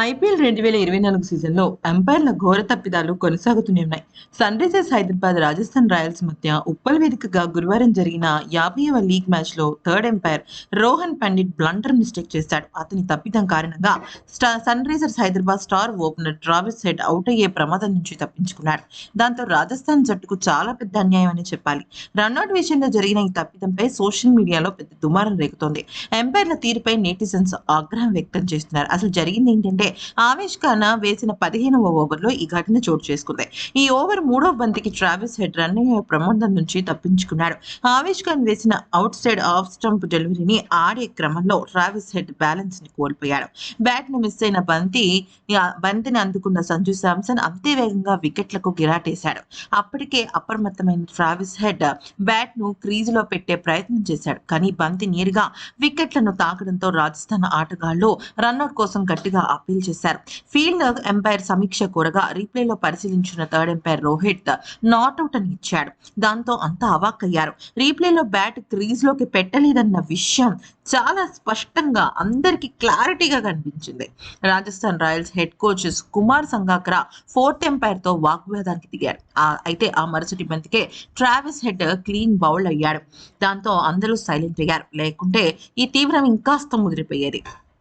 IPL రెండు వేల ఇరవై నాలుగు సీజన్లో అంపైర్ల ఘోర తప్పిదాలు కొనసాగుతూనే ఉన్నాయి. Sunrisers Hyderabad Rajasthan Royals మధ్య ఉప్పల్ వేదికగా గురువారం జరిగిన యాభైవ లీగ్ మ్యాచ్లో third umpire Rohan Pandit blunder mistake చేశాడు. అతని తప్పిదం కారణంగా Sunrisers Hyderabad star opener Travis Head out అయ్యే ప్రమాదం నుంచి తప్పించుకున్నాడు. దాంతో రాజస్థాన్ జట్టుకు చాలా పెద్ద అన్యాయం అని చెప్పాలి. రన్అట్ విషయంలో జరిగిన ఈ తప్పిదంపై సోషల్ మీడియాలో పెద్ద దుమారం రేగుతోంది. ఎంపైర్ల తీరుపై నేటిజన్స్ ఆగ్రహం వ్యక్తం చేస్తున్నారు. అసలు జరిగింది ఏంటంటే ఆవేష్ ఖానా వేసిన పదిహేనవ ఓవర్లో ఈ ఘటన చోటు చేసుకుంది. ఈ ఓవర్ మూడో బంతికి ట్రావిస్ హెడ్ రన్ ప్రమాదం నుంచి తప్పించుకున్నాడు. ఆవేష్ ఖాన్ వేసిన అవుట్ సైడ్ ఆఫ్ స్టంప్ డెలివరీని ఆడే క్రమంలో ట్రావిస్ హెడ్ బ్యాలెన్స్ని కోల్పోయాడు. బ్యాట్ని మిస్ అయిన బంతి బంతిని అందుకున్న సంజు శాంసన్ అంతే వేగంగా వికెట్లకు గిరాటేశాడు. అప్పటికే అప్రమత్తమైన ట్రావిస్ హెడ్ బ్యాట్ను క్రీజ్లో పెట్టే ప్రయత్నం చేశాడు. కానీ బంతి నేరుగా వికెట్లను తాకడంతో రాజస్థాన్ ఆటగాళ్ళు రన్అట్ కోసం గట్టిగా అప్పీల్ చేశారు. ఫీల్డ్ ఎంపైర్ సమీక్ష కోరగా రీప్లేలో పరిశీలించిన థర్డ్ ఎంపైర్ రోహిత్ నాట్అవుట్ అని ఇచ్చాడు. దాంతో అంతా అవాక్కయ్యారు రీప్లేలో బ్యాట్ క్రీజ్లోకి పెట్టలేదన్న విషయం చాలా స్పష్టంగా అందరికి క్లారిటీగా కనిపించింది. Rajasthan Royals head coach Kumar Sangakkara fourth ఎంపైర్తో వాగ్వాదానికి దిగారు. ఆ- అయితే ఆ మరుసటి బంతికే ట్రావిస్ హెడ్ క్లీన్ బౌల్ అయ్యాడు. దాంతో అందరూ సైలెంట్ అయ్యారు. లేకుంటే ఈ తీవ్రం ఇంకాస్త ముదిరిపోయేది.